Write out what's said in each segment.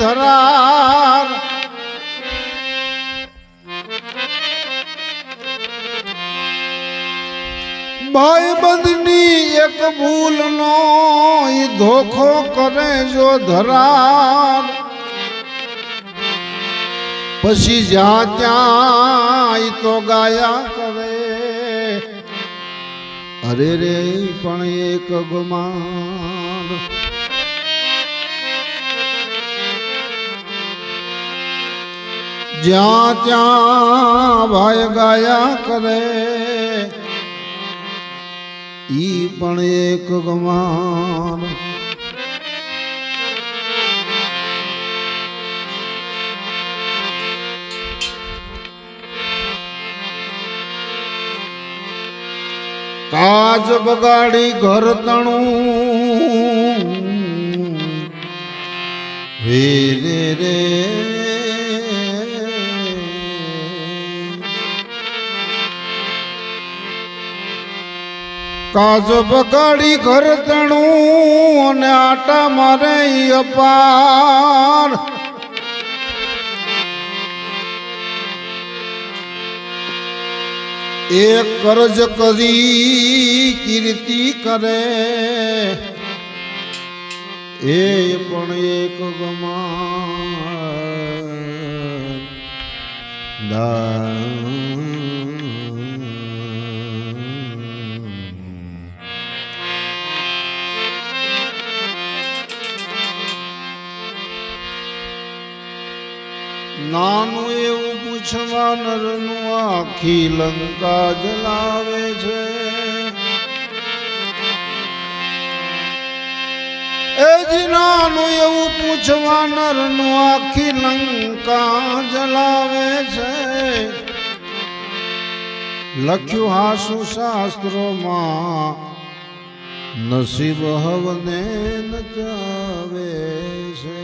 ધરાર ભાઈ બંધની એક ભૂલ નો ધોખો કરે જો ધરાર પછી જ્યાં ત્યાં તો ગાયા કરે અરે રે પણ એક ગુમાન જ્યાં ત્યાં ભાઈ ગાયા કરે ઈ પણ એક ગમાન કાચ બગાડી ઘર તણું રે રે કાચ બગાડી ઘર તણું અને આટા મારે અપાર એક કરજ કરી કીર્તિ કરે એ પણ એક ગમા દાન. નાનું એવું પૂછવા નરનું આખી લંકા જલાવે છે. એ જી નાનું એવું પૂછવા નરનું આખી લંકા જલાવે છે. લખ્યું હાસુ શાસ્ત્રોમાં નસીબ હવને નચાવે છે.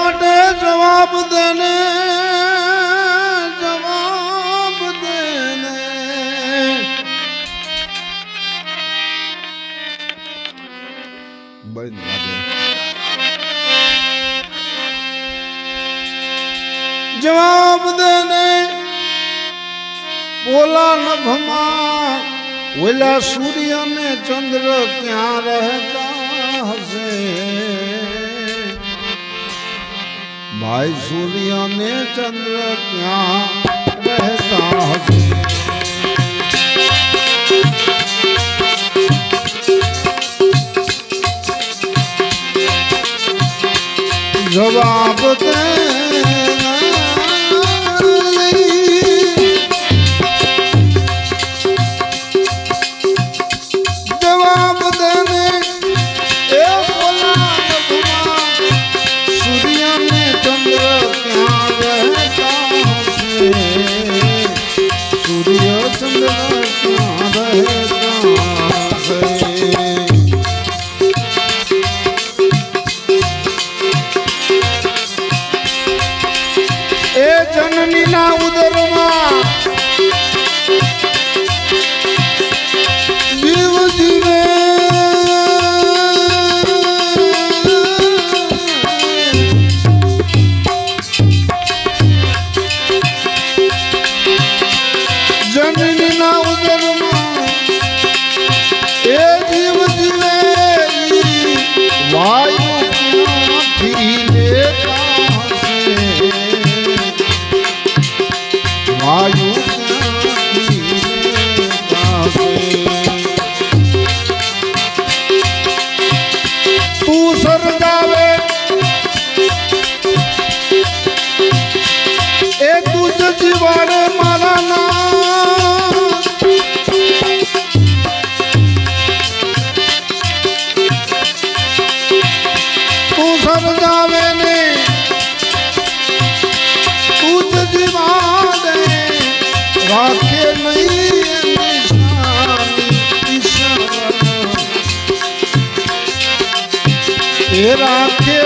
માટે જવાબ દેને જવાબ દેને. વાગે. જવાબ દેને. બોલા નભમાં ઓલા સૂર્ય ને ચંદ્ર ક્યાં રહેતા ભાઈ સૂર્ય ને ચંદ્ર ક્યાં રહેતા હશે જવાબ દે રાખે.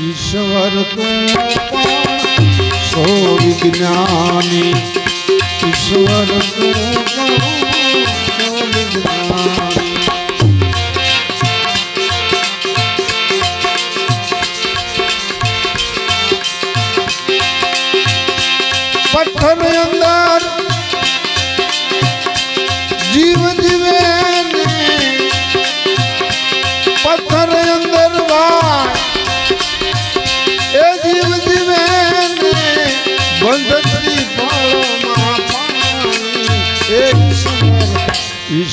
ઈશ્વર સો વિજ્ઞાની ઈશ્વર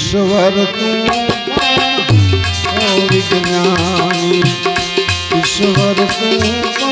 ઈશ્વર તું વિજ્ઞાની ઈશ્વર તું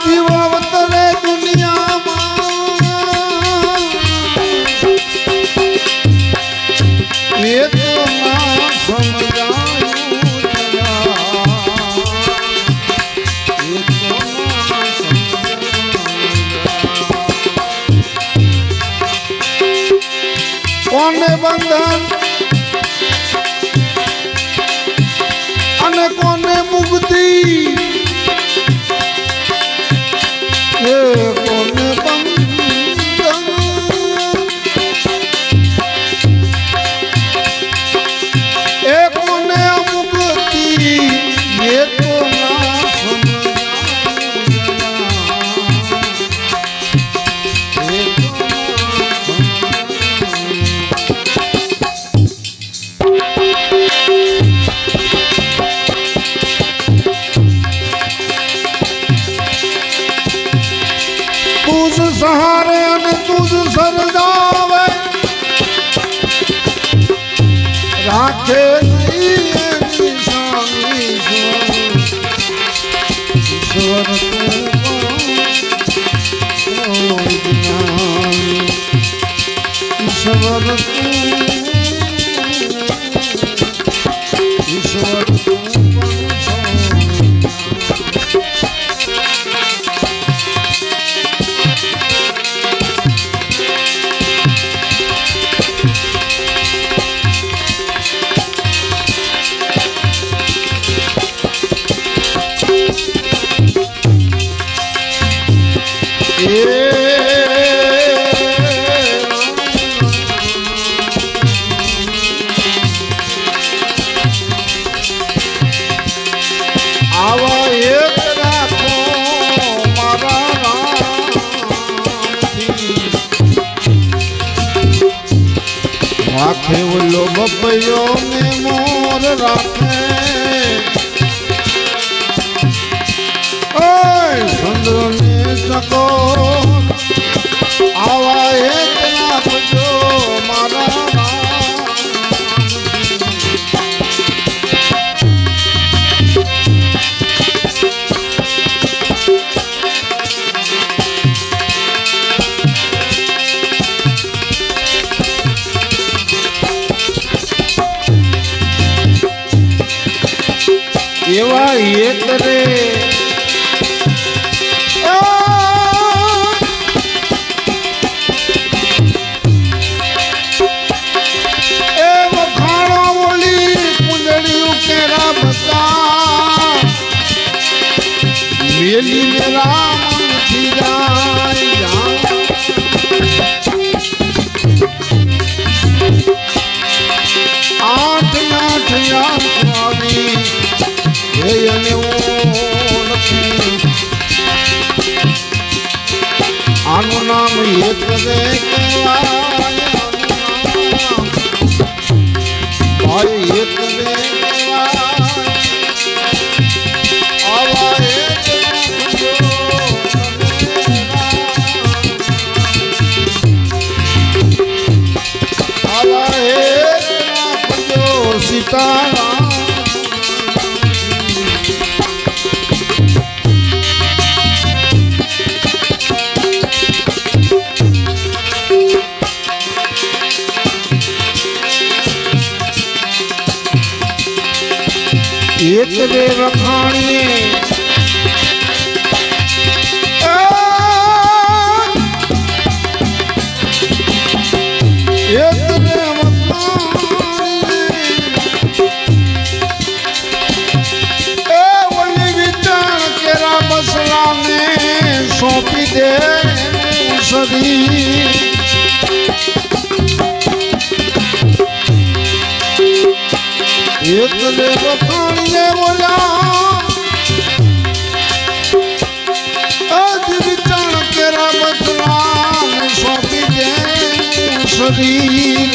Thank you. તુજ સહારે અને તુજ સરદાવે રાખે ઈશ્વર તું છેવલો બપયો મે મોર રાખે. ઓય ચંદ્રને સકો એવા એક રે મેલી મેરા મનથી જાય આઠ આઠ આઠ આવી આનું નામ એક ભાઈ એક સદી એટલે વખાણીએ બોલ્યા આજ વિચાર કેરા બદલાને સોંપી દે શરીર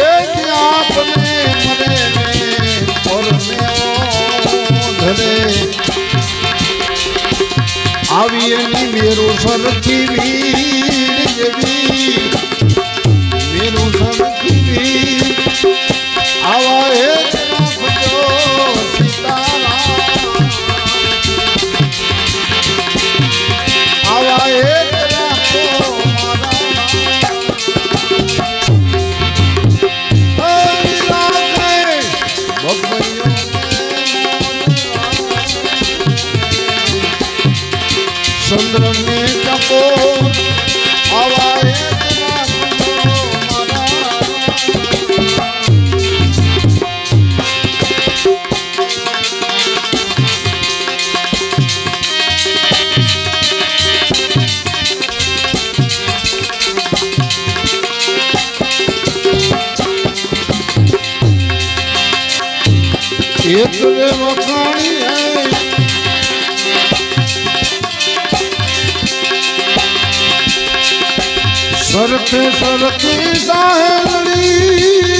એ જ આપને મરે ને પરમે ધરે આવી એની મેરો સરખી વીર જેવી. મેરો સરખી વીર. આવા એક સરખે સરખી સાહેલડી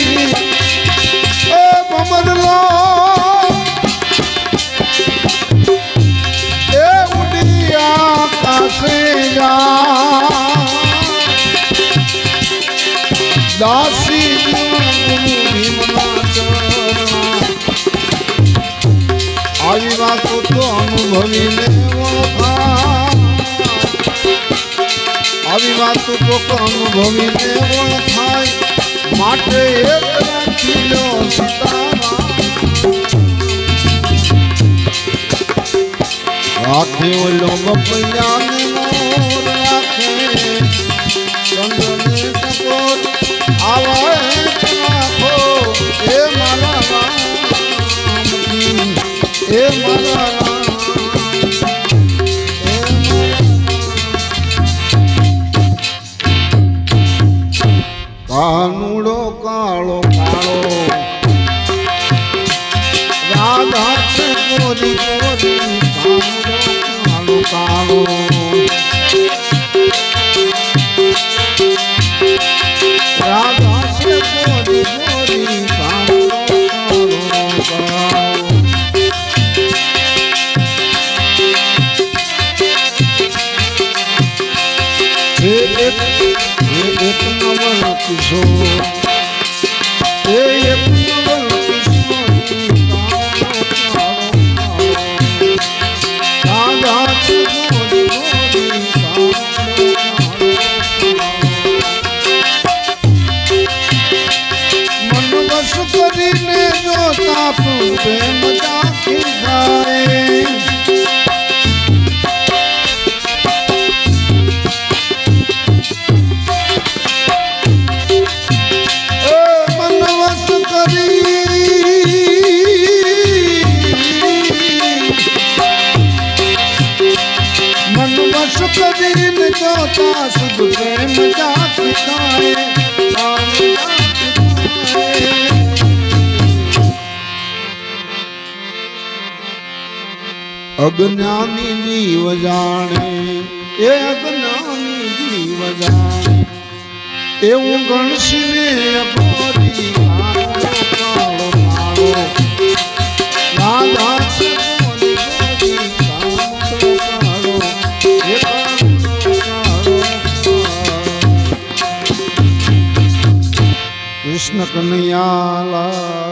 આકાશે દાસી તો અનુભવીને ઓળખા તો અનુભવીને માટે એક રાખી લો સીતારામ. રાખે ઓલો બપૈયાને મોર કરીને જોતા પ્રેમ દાખી મનવસ કરીને જોતા શુદ્ધ પ્રેમ જાતિ થાય. અજ્ઞાની જીવ જાણે, એ અજ્ઞાની જીવ જાણે એવું ગણશીને અઘોરી કાળો કાળો રાધા. કૃષ્ણ કનૈયા લાલ